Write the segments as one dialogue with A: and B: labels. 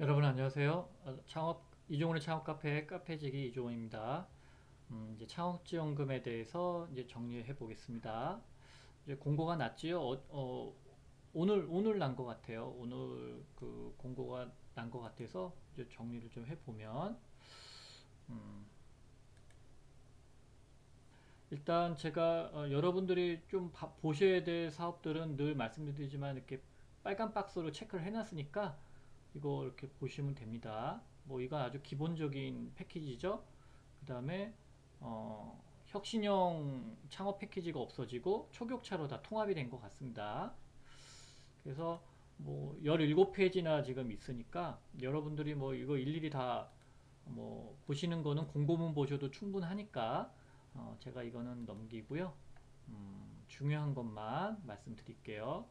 A: 여러분 안녕하세요. 어, 창업 이종훈의 창업 카페 카페지기 이종훈입니다. 음, 이제 창업 지원금에 대해서 이제 정리해 보겠습니다. 이제 공고가 났지요. 어, 어, 오늘 오늘 난 것 같아요. 오늘 그 공고가 난 것 같아서 이제 정리를 좀 해 보면 음, 일단 제가 어, 여러분들이 좀 봐- 보셔야 될 사업들은 늘 말씀드리지만 이렇게 빨간 박스로 체크를 해놨으니까 이거 이렇게 보시면 됩니다. 뭐 이건 아주 기본적인 패키지죠. 그 다음에 어, 혁신형 창업 패키지가 없어지고 초격차로 다 통합이 된 것 같습니다. 그래서 뭐 17페이지나 지금 있으니까 여러분들이 뭐 이거 일일이 다 뭐 보시는 거는 공고문 보셔도 충분하니까 어, 제가 이거는 넘기고요. 음, 중요한 것만 말씀드릴게요.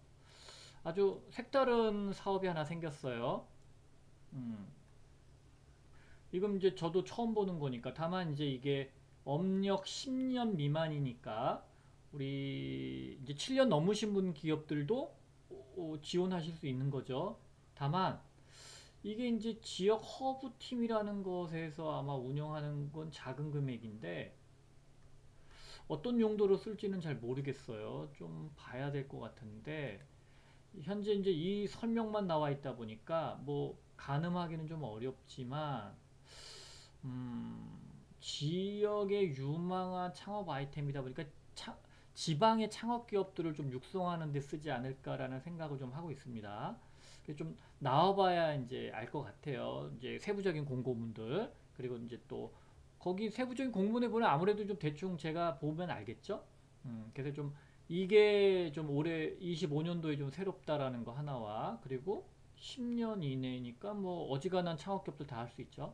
A: 아주 색다른 사업이 하나 생겼어요. 음, 이건 이제 저도 처음 보는 거니까 다만 이제 이게 업력 10년 미만이니까 우리 이제 7년 넘으신 분 기업들도 어, 지원하실 수 있는 거죠. 다만 이게 이제 지역 허브 팀이라는 것에서 아마 운영하는 건 작은 금액인데 어떤 용도로 쓸지는 잘 모르겠어요. 좀 봐야 될 것 같은데 현재 이제 이 설명만 나와 있다 보니까 뭐 가늠하기는 좀 어렵지만 음, 지역의 유망한 창업 아이템이다 보니까 차- 지방의 창업 기업들을 좀 육성하는 데 쓰지 않을까라는 생각을 좀 하고 있습니다. 좀 나와봐야 이제 알 것 같아요. 이제 세부적인 공고문들 그리고 이제 또 거기 세부적인 공문에 보면 아무래도 좀 대충 제가 보면 알겠죠? 음, 그래서 좀 이게 좀 올해 25년도에 좀 새롭다라는 거 하나와 그리고 10년 이내니까 뭐 어지간한 창업기업들 다 할 수 있죠.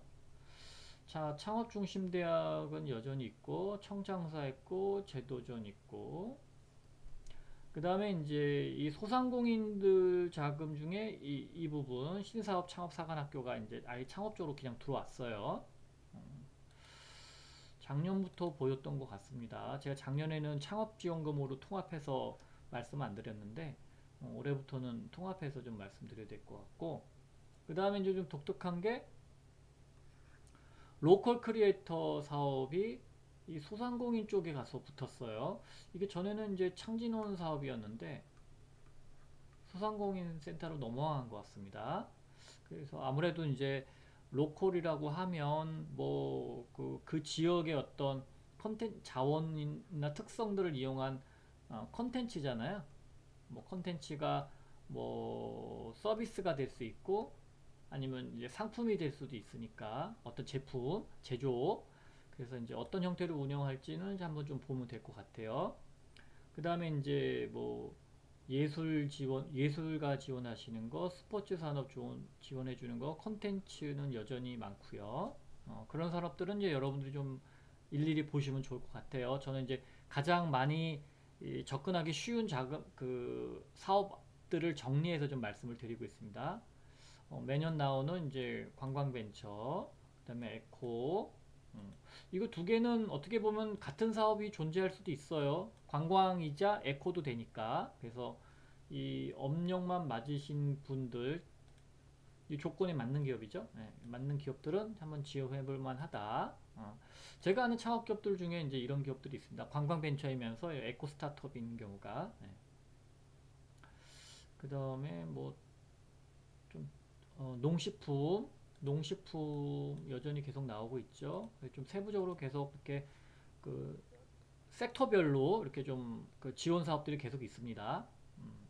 A: 자, 창업중심대학은 여전히 있고 청장사 있고 제도전 있고 그 다음에 이제 이 소상공인들 자금 중에 이, 이 부분 신사업 창업사관학교가 이제 아예 창업 쪽으로 그냥 들어왔어요. 작년부터 보였던 것 같습니다. 제가 작년에는 창업지원금으로 통합해서 말씀 안 드렸는데 어, 올해부터는 통합해서 좀 말씀드려야 될 것 같고 그 다음에 이제 좀 독특한 게 로컬 크리에이터 사업이 이 소상공인 쪽에 가서 붙었어요. 이게 전에는 이제 창진원 사업이었는데 소상공인 센터로 넘어간 것 같습니다. 그래서 아무래도 이제 로컬이라고 하면 뭐그 그 지역의 어떤 컨텐 자원이나 특성들을 이용한 어, 컨텐츠잖아요. 뭐 컨텐츠가 뭐 서비스가 될 수 있고 아니면 이제 상품이 될 수도 있으니까 어떤 제품, 제조 그래서 이제 어떤 형태로 운영할지는 한번 좀 보면 될 것 같아요. 그 다음에 이제 뭐 예술 지원, 예술가 지원하시는 거, 스포츠 산업 지원, 지원해 주는 거, 콘텐츠는 여전히 많고요. 어, 그런 산업들은 이제 여러분들이 좀 일일이 보시면 좋을 것 같아요. 저는 이제 가장 많이 이 접근하기 쉬운 자금 그 사업들을 정리해서 좀 말씀을 드리고 있습니다. 어, 매년 나오는 이제 관광 벤처, 그다음에 에코, 음, 이거 두 개는 어떻게 보면 같은 사업이 존재할 수도 있어요. 관광이자 에코도 되니까. 그래서 이 업력만 맞으신 분들, 이 조건에 맞는 기업이죠. 예, 맞는 기업들은 한번 지원해 볼 만하다. 어. 제가 아는 창업 기업들 중에 이제 이런 기업들이 있습니다. 관광 벤처이면서 에코 스타트업인 경우가. 예. 그 다음에 뭐 좀 어, 농식품, 농식품 여전히 계속 나오고 있죠. 좀 세부적으로 계속 이렇게 그 섹터별로 이렇게 좀 그 지원 사업들이 계속 있습니다. 음.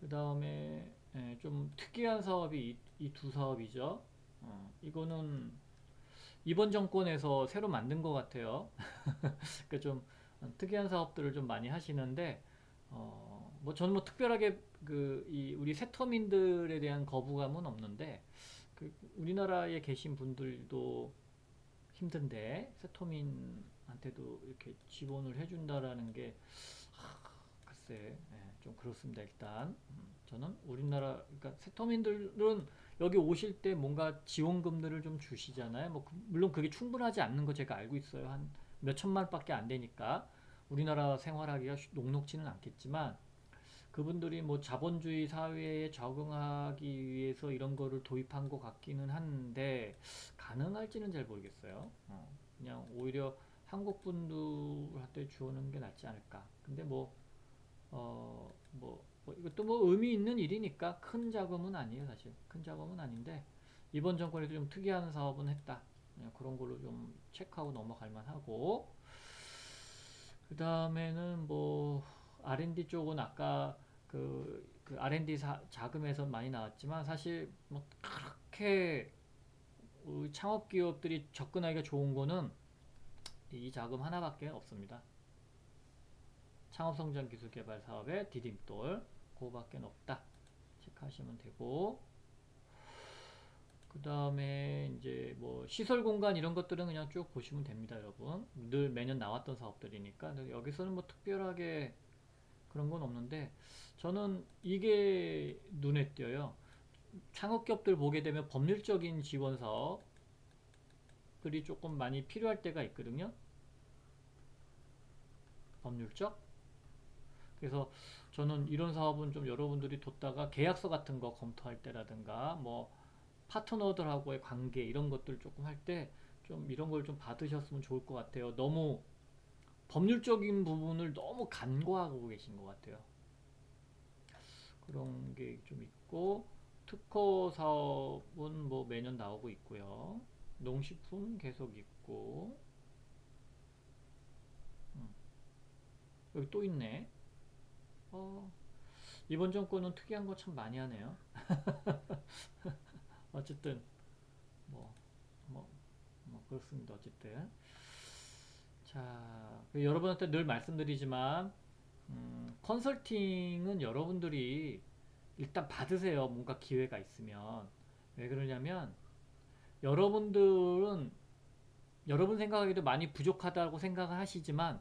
A: 그 다음에 예, 좀 특이한 사업이 이 두 사업이죠. 어, 이거는 이번 정권에서 새로 만든 것 같아요. 그러니까 좀 특이한 사업들을 좀 많이 하시는데 어, 뭐 저는 뭐 특별하게 그이 우리 세터민들에 대한 거부감은 없는데 그 우리나라에 계신 분들도 힘든데 세터민한테도 이렇게 지원을 해준다라는 게 하, 글쎄 예, 좀 그렇습니다 일단. 음, 저는 우리나라 그러니까 세터민들은 여기 오실 때 뭔가 지원금들을 좀 주시잖아요. 뭐 그- 물론 그게 충분하지 않는 거 제가 알고 있어요. 한 몇 천만 원밖에 안 되니까. 우리나라 생활하기가 쉬- 녹록지는 않겠지만 그분들이 뭐 자본주의 사회에 적응하기 위해서 이런 거를 도입한 것 같기는 한데 가능할지는 잘 모르겠어요. 어, 그냥 오히려 한국 분들한테 주는 게 낫지 않을까. 근데 뭐, 어, 뭐, 뭐 이것도 뭐 의미 있는 일이니까 큰 자금은 아니에요, 사실. 큰 자금은 아닌데 이번 정권에도 좀 특이한 사업은 했다. 그런 걸로 좀 체크하고 넘어갈 만하고 그 다음에는 뭐 R&D 쪽은 아까 그, 그 R&D 사, 자금에서 많이 나왔지만 사실 뭐 그렇게 창업 기업들이 접근하기가 좋은 거는 이 자금 하나밖에 없습니다. 창업성장 기술 개발 사업의 디딤돌 그거밖에 없다. 체크하시면 되고 그 다음에 이제 뭐 시설 공간 이런 것들은 그냥 쭉 보시면 됩니다, 여러분. 늘 매년 나왔던 사업들이니까 여기서는 뭐 특별하게 그런 건 없는데 저는 이게 눈에 띄어요. 창업기업들 보게 되면 법률적인 지원 사업들이 조금 많이 필요할 때가 있거든요. 법률적. 그래서 저는 이런 사업은 좀 여러분들이 뒀다가 계약서 같은 거 검토할 때라든가 뭐 파트너들하고의 관계 이런 것들 조금 할 때 좀 이런 걸 좀 받으셨으면 좋을 것 같아요. 너무 법률적인 부분을 너무 간과하고 계신 것 같아요. 그런 게 좀 있고 특허 사업은 뭐 매년 나오고 있고요. 농식품 계속 있고 음, 여기 또 있네. 어, 이번 정권은 특이한 거 참 많이 하네요. 어쨌든 뭐, 뭐, 뭐 그렇습니다. 어쨌든 자그 여러분한테 늘 말씀드리지만 음, 컨설팅은 여러분들이 일단 받으세요. 뭔가 기회가 있으면 왜 그러냐면 여러분들은 여러분 생각하기도 많이 부족하다고 생각을 하시지만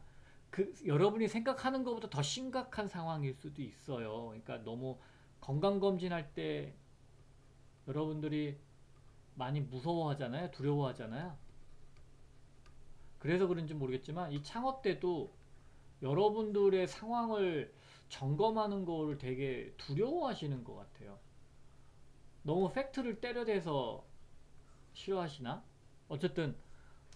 A: 그 여러분이 생각하는 것보다 더 심각한 상황일 수도 있어요. 그러니까 너무 건강검진할 때 여러분들이 많이 무서워하잖아요. 두려워하잖아요. 그래서 그런지 모르겠지만 이 창업 때도 여러분들의 상황을 점검하는 거를 되게 두려워하시는 것 같아요. 너무 팩트를 때려대서 싫어하시나? 어쨌든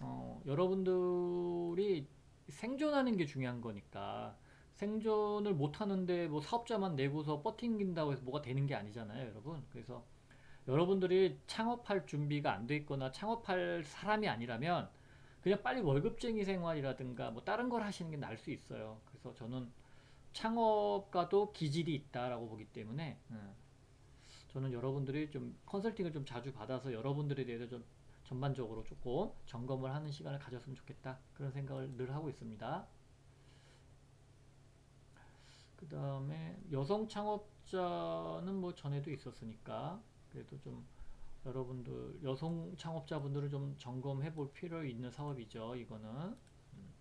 A: 어, 여러분들이 생존하는 게 중요한 거니까 생존을 못 하는데 뭐 사업자만 내고서 버팅긴다고 해서 뭐가 되는 게 아니잖아요, 여러분. 그래서 여러분들이 창업할 준비가 안 돼 있거나 창업할 사람이 아니라면 그냥 빨리 월급쟁이 생활이라든가 뭐 다른 걸 하시는 게 나을 수 있어요. 그래서 저는 창업가도 기질이 있다라고 보기 때문에 음, 저는 여러분들이 좀 컨설팅을 좀 자주 받아서 여러분들에 대해서 좀 전반적으로 조금 점검을 하는 시간을 가졌으면 좋겠다 그런 생각을 늘 하고 있습니다. 그 다음에 여성 창업자는 뭐 전에도 있었으니까 그래도 좀 여러분들 여성 창업자분들을 좀 점검해 볼 필요 있는 사업이죠. 이거는 음.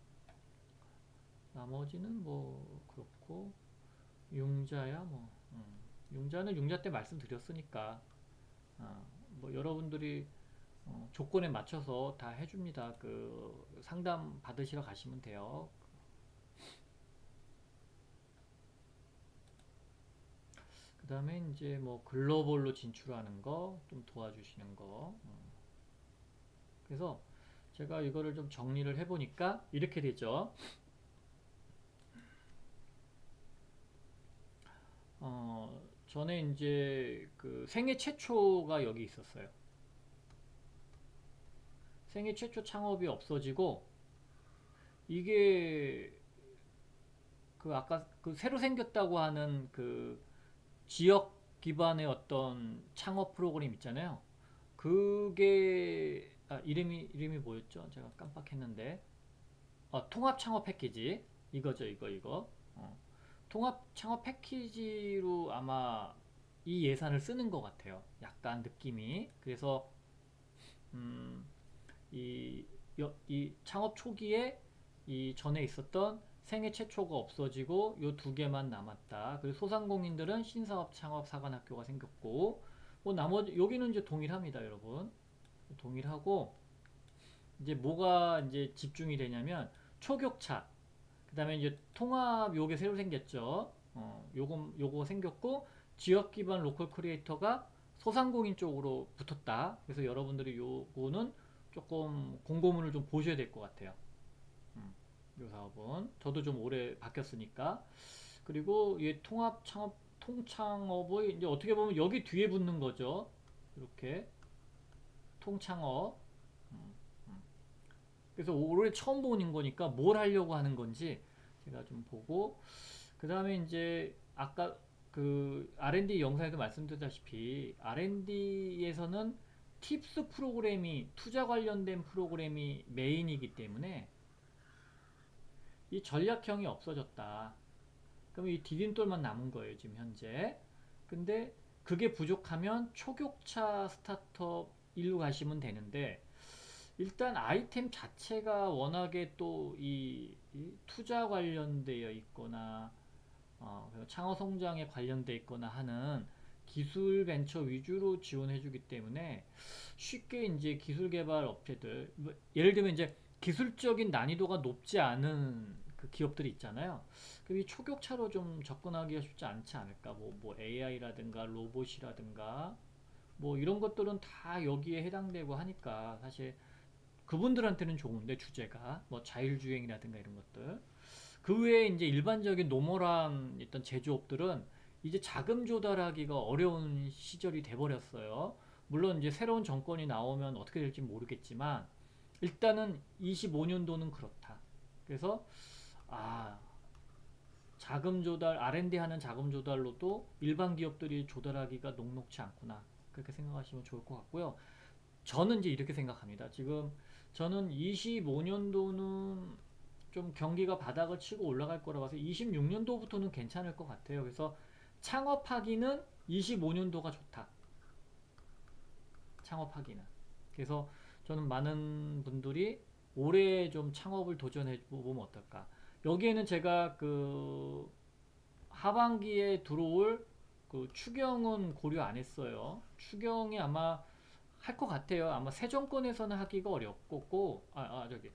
A: 나머지는 뭐 그렇고 융자야 뭐 음. 융자는 융자 때 말씀드렸으니까 아, 뭐 여러분들이 어, 조건에 맞춰서 다 해줍니다. 그 상담 받으시러 가시면 돼요. 그 다음에 이제 뭐 글로벌로 진출하는 거 좀 도와주시는 거. 음. 그래서 제가 이거를 좀 정리를 해보니까 이렇게 되죠. 어, 전에 이제 그 생애 최초가 여기 있었어요. 생애 최초 창업이 없어지고 이게 그 아까 그 새로 생겼다고 하는 그 지역 기반의 어떤 창업 프로그램 있잖아요. 그게 아, 이름이 이름이 뭐였죠? 제가 깜빡했는데 어, 통합 창업 패키지 이거죠 이거 이거 어. 통합 창업 패키지로 아마 이 예산을 쓰는 것 같아요. 약간 느낌이 그래서 음, 이, 이 창업 초기에 이 전에 있었던 생애 최초가 없어지고 요 두 개만 남았다. 그리고 소상공인들은 신사업 창업 사관학교가 생겼고 뭐 나머지 여기는 이제 동일합니다, 여러분. 동일하고 이제 뭐가 이제 집중이 되냐면 초격차 그다음에 이제 통합 요게 새로 생겼죠. 어, 요거 요거 생겼고 지역 기반 로컬 크리에이터가 소상공인 쪽으로 붙었다. 그래서 여러분들이 요거는 조금 공고문을 좀 보셔야 될 것 같아요. 음, 요 사업은 저도 좀 오래 바뀌었으니까 그리고 이 통합 창업 통창업의 이제 어떻게 보면 여기 뒤에 붙는 거죠. 이렇게 통창업. 음, 음. 그래서 올해 처음 보는 거니까 뭘 하려고 하는 건지 제가 좀 보고 그 다음에 이제 아까 그 R&D 영상에도 말씀드렸다시피 R&D에서는 팁스 프로그램이 투자 관련된 프로그램이 메인이기 때문에 이 전략형이 없어졌다. 그럼 이 디딤돌만 남은 거예요, 지금 현재. 근데 그게 부족하면 초격차 스타트업 일로 가시면 되는데 일단 아이템 자체가 워낙에 또이 투자 관련되어 있거나 어, 창업 성장에 관련돼 있거나 하는 기술 벤처 위주로 지원해 주기 때문에 쉽게 이제 기술 개발 업체들 뭐 예를 들면 이제 기술적인 난이도가 높지 않은 그 기업들이 있잖아요. 그이 초격차로 좀 접근하기가 쉽지 않지 않을까? 뭐, 뭐 AI라든가 로봇이라든가 뭐 이런 것들은 다 여기에 해당되고 하니까 사실 그분들한테는 좋은데 주제가 뭐 자율주행이라든가 이런 것들 그 외에 이제 일반적인 노멀한 어떤 제조업들은 이제 자금 조달하기가 어려운 시절이 돼버렸어요. 물론 이제 새로운 정권이 나오면 어떻게 될지 모르겠지만 일단은 25년도는 그렇다. 그래서 아 자금 조달 R&D 하는 자금 조달로도 일반 기업들이 조달하기가 녹록치 않구나 그렇게 생각하시면 좋을 것 같고요. 저는 이제 이렇게 생각합니다. 지금 저는 25년도는 좀 경기가 바닥을 치고 올라갈 거라 봐서 26년도부터는 괜찮을 것 같아요. 그래서 창업하기는 25년도가 좋다. 창업하기는. 그래서 저는 많은 분들이 올해 좀 창업을 도전해 보면 어떨까. 여기에는 제가 그 하반기에 들어올 그 추경은 고려 안 했어요. 추경이 아마 할 것 같아요. 아마 새 정권에서는 하기가 어렵고, 아, 아, 저기,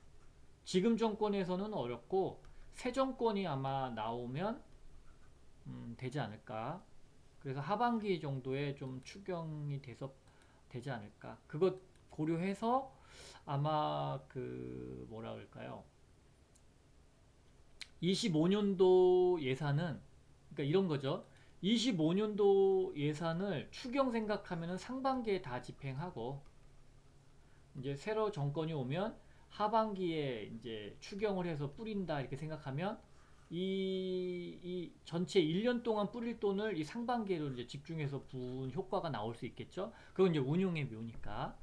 A: 지금 정권에서는 어렵고 새 정권이 아마 나오면 음, 되지 않을까. 그래서 하반기 정도에 좀 추경이 돼서 되지 않을까. 그것 고려해서 아마 그 뭐라 그럴까요? 25년도 예산은 그러니까 이런 거죠. 25년도 예산을 추경 생각하면은 상반기에 다 집행하고 이제 새로 정권이 오면 하반기에 이제 추경을 해서 뿌린다 이렇게 생각하면 이, 이 전체 1년 동안 뿌릴 돈을 이 상반기로 이제 집중해서 부은 효과가 나올 수 있겠죠. 그건 이제 운용의 묘니까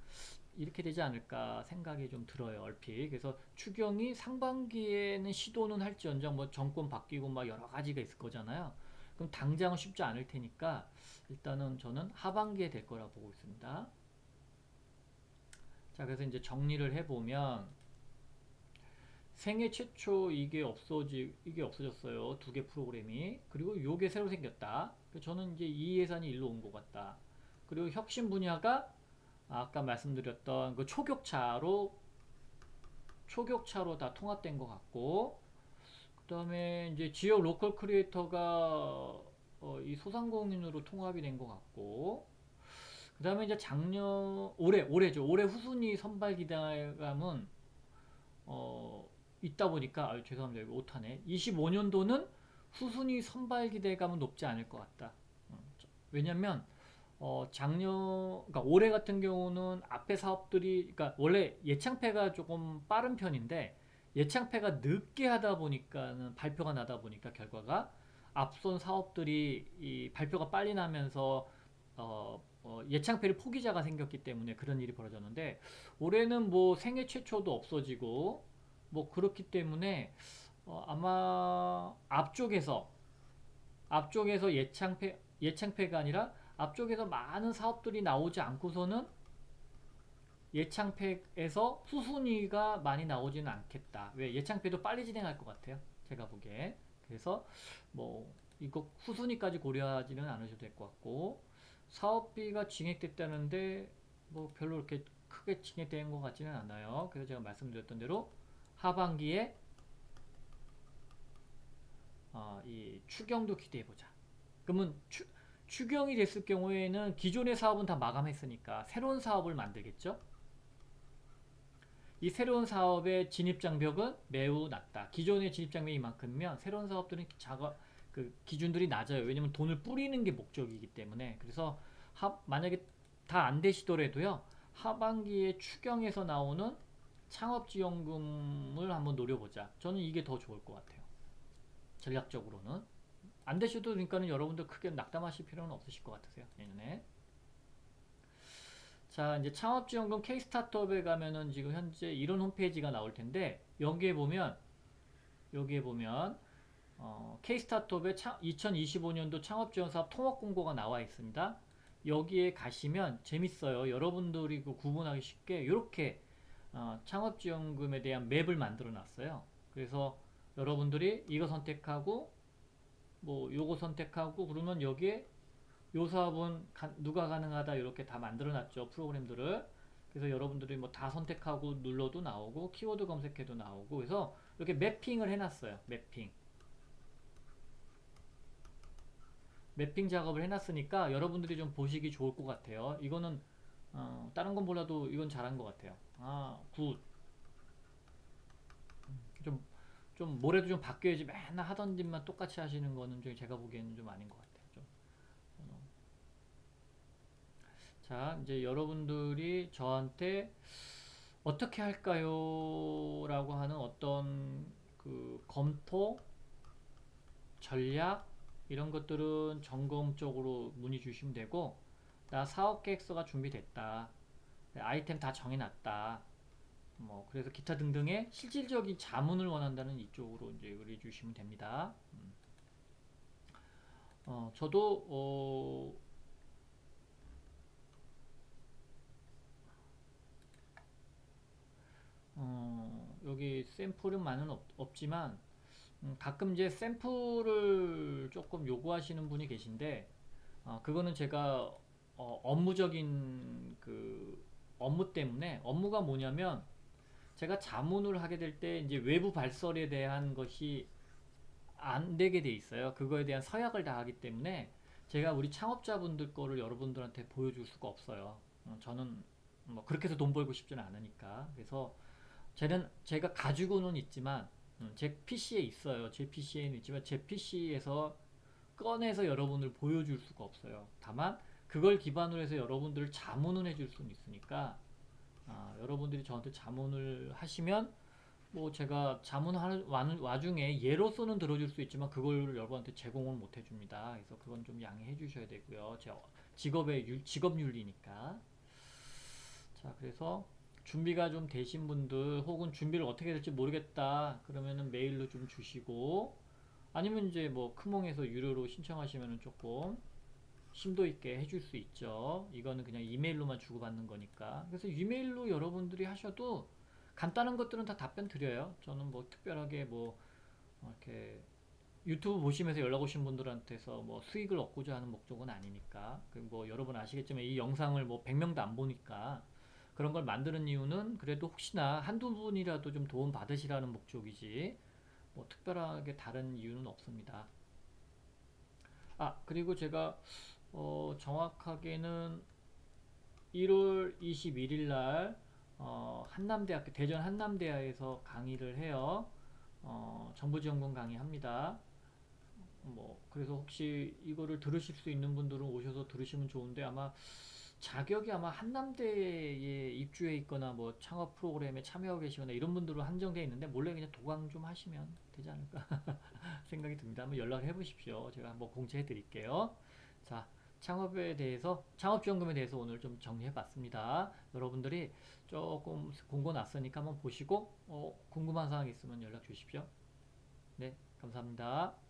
A: 이렇게 되지 않을까 생각이 좀 들어요 얼핏. 그래서 추경이 상반기에는 시도는 할지언정 뭐 정권 바뀌고 막 여러 가지가 있을 거잖아요. 그럼 당장은 쉽지 않을 테니까 일단은 저는 하반기에 될 거라 보고 있습니다. 자, 그래서 이제 정리를 해보면 생애 최초 이게 없어지 이게 없어졌어요. 두 개 프로그램이 그리고 요게 새로 생겼다. 저는 이제 이 예산이 일로 온 것 같다. 그리고 혁신 분야가 아까 말씀드렸던 그 초격차로 초격차로 다 통합된 것 같고 그 다음에 이제 지역 로컬 크리에이터가 어, 이 소상공인으로 통합이 된 것 같고 그 다음에 이제 작년 올해 올해죠. 올해 후순위 선발 기대감은 어 있다 보니까 아 죄송합니다. 이거 오타네. 25년도는 후순위 선발 기대감은 높지 않을 것 같다. 음, 왜냐면 어 작년 그러니까 올해 같은 경우는 앞에 사업들이 그러니까 원래 예창패가 조금 빠른 편인데 예창패가 늦게 하다 보니까는 발표가 나다 보니까 결과가 앞선 사업들이 이 발표가 빨리 나면서 어, 어, 예창패를 포기자가 생겼기 때문에 그런 일이 벌어졌는데 올해는 뭐 생애 최초도 없어지고 뭐 그렇기 때문에 어, 아마 앞쪽에서 앞쪽에서 예창패 예창패가 아니라 앞쪽에서 많은 사업들이 나오지 않고서는 예창패에서 후순위가 많이 나오지는 않겠다. 왜 예창패도 빨리 진행할 것 같아요. 제가 보기에. 그래서 뭐 이거 후순위까지 고려하지는 않으셔도 될 것 같고 사업비가 증액됐다는데 뭐 별로 그렇게 크게 증액된 것 같지는 않아요. 그래서 제가 말씀드렸던 대로 하반기에 어, 이 추경도 기대해 보자. 그러면 추, 추경이 됐을 경우에는 기존의 사업은 다 마감했으니까 새로운 사업을 만들겠죠. 이 새로운 사업의 진입 장벽은 매우 낮다. 기존의 진입 장벽이 이만큼이면 새로운 사업들은 작업 그 기준들이 낮아요. 왜냐면 돈을 뿌리는 게 목적이기 때문에. 그래서 하, 만약에 다 안 되시더라도요. 하반기에 추경에서 나오는 창업지원금을 한번 노려보자. 저는 이게 더 좋을 것 같아요. 전략적으로는. 안 되셔도 그러니까는 여러분들 크게 낙담하실 필요는 없으실 것 같으세요. 내년에. 자, 이제 창업지원금 K-스타트업에 가면은 지금 현재 이런 홈페이지가 나올 텐데, 여기에 보면, 여기에 보면, 어, K-스타트업의 2025년도 창업지원사업 통합 공고가 나와 있습니다. 여기에 가시면 재밌어요. 여러분들이 그 구분하기 쉽게 이렇게 어, 창업지원금에 대한 맵을 만들어 놨어요. 그래서 여러분들이 이거 선택하고 뭐 요거 선택하고 그러면 여기에 요 사업은 가- 누가 가능하다 이렇게 다 만들어 놨죠. 프로그램들을. 그래서 여러분들이 뭐 다 선택하고 눌러도 나오고 키워드 검색해도 나오고 그래서 이렇게 매핑을 해 놨어요. 매핑. 작업을 해놨으니까 여러분들이 좀 보시기 좋을 것 같아요. 이거는 어, 다른 건 몰라도 이건 잘한 것 같아요. 아, 굿. 좀, 좀 뭐래도 좀 바뀌어야지 맨날 하던 짓만 똑같이 하시는 거는 좀 제가 보기에는 좀 아닌 것 같아요. 좀. 어. 자, 이제 여러분들이 저한테 어떻게 할까요? 라고 하는 어떤 그 검토, 전략, 이런 것들은 점검 쪽으로 문의 주시면 되고 나 사업 계획서가 준비됐다 아이템 다 정해놨다 뭐 그래서 기타 등등의 실질적인 자문을 원한다는 이쪽으로 이제 의뢰 주시면 됩니다 음. 어 저도 어 어, 여기 샘플은 많은 없, 없지만 음, 가끔 이제 샘플을 조금 요구하시는 분이 계신데 어, 그거는 제가 어, 업무적인 그 업무 때문에 업무가 뭐냐면 제가 자문을 하게 될 때 이제 외부 발설에 대한 것이 안 되게 돼 있어요. 그거에 대한 서약을 다 하기 때문에 제가 우리 창업자분들 거를 여러분들한테 보여줄 수가 없어요. 어, 저는 뭐 그렇게 해서 돈 벌고 싶지는 않으니까. 그래서 저는 제가 가지고는 있지만 음, 제 PC에 있어요. 제 PC에는 있지만 제 PC에서 꺼내서 여러분을 보여줄 수가 없어요. 다만 그걸 기반으로 해서 여러분들을 자문을 해줄 수는 있으니까 아, 여러분들이 저한테 자문을 하시면 뭐 제가 자문하는 와- 와중에 예로서는 들어줄 수 있지만 그걸 여러분한테 제공을 못 해줍니다. 그래서 그건 좀 양해해 주셔야 되고요. 제 직업의 유- 직업 윤리니까. 자, 그래서 준비가 좀 되신 분들 혹은 준비를 어떻게 될지 모르겠다 그러면은 메일로 좀 주시고 아니면 이제 뭐 크몽에서 유료로 신청하시면은 조금 심도 있게 해줄 수 있죠. 이거는 그냥 이메일로만 주고받는 거니까. 그래서 이메일로 여러분들이 하셔도 간단한 것들은 다 답변 드려요. 저는 뭐 특별하게 뭐 이렇게 유튜브 보시면서 연락 오신 분들한테서 뭐 수익을 얻고자 하는 목적은 아니니까. 그뭐 여러분 아시겠지만 이 영상을 뭐 100명도 안 보니까 그런 걸 만드는 이유는 그래도 혹시나 한두 분이라도 좀 도움 받으시라는 목적이지 뭐 특별하게 다른 이유는 없습니다. 아 그리고 제가 어, 정확하게는 1월 21일 날 어, 한남대학교 대전 한남대학에서 강의를 해요. 어, 정보지원금 강의합니다. 뭐 그래서 혹시 이거를 들으실 수 있는 분들은 오셔서 들으시면 좋은데 아마 자격이 아마 한남대에 입주해 있거나 뭐 창업 프로그램에 참여하고 계시거나 이런 분들은 한정되어 있는데 몰래 그냥 도강 좀 하시면 되지 않을까 생각이 듭니다. 한번 연락을 해 보십시오. 제가 한번 공지해 드릴게요. 자, 창업에 대해서 창업지원금에 대해서 오늘 좀 정리해 봤습니다. 여러분들이 조금 공고 났으니까 한번 보시고 어, 궁금한 사항 있으면 연락 주십시오. 네, 감사합니다.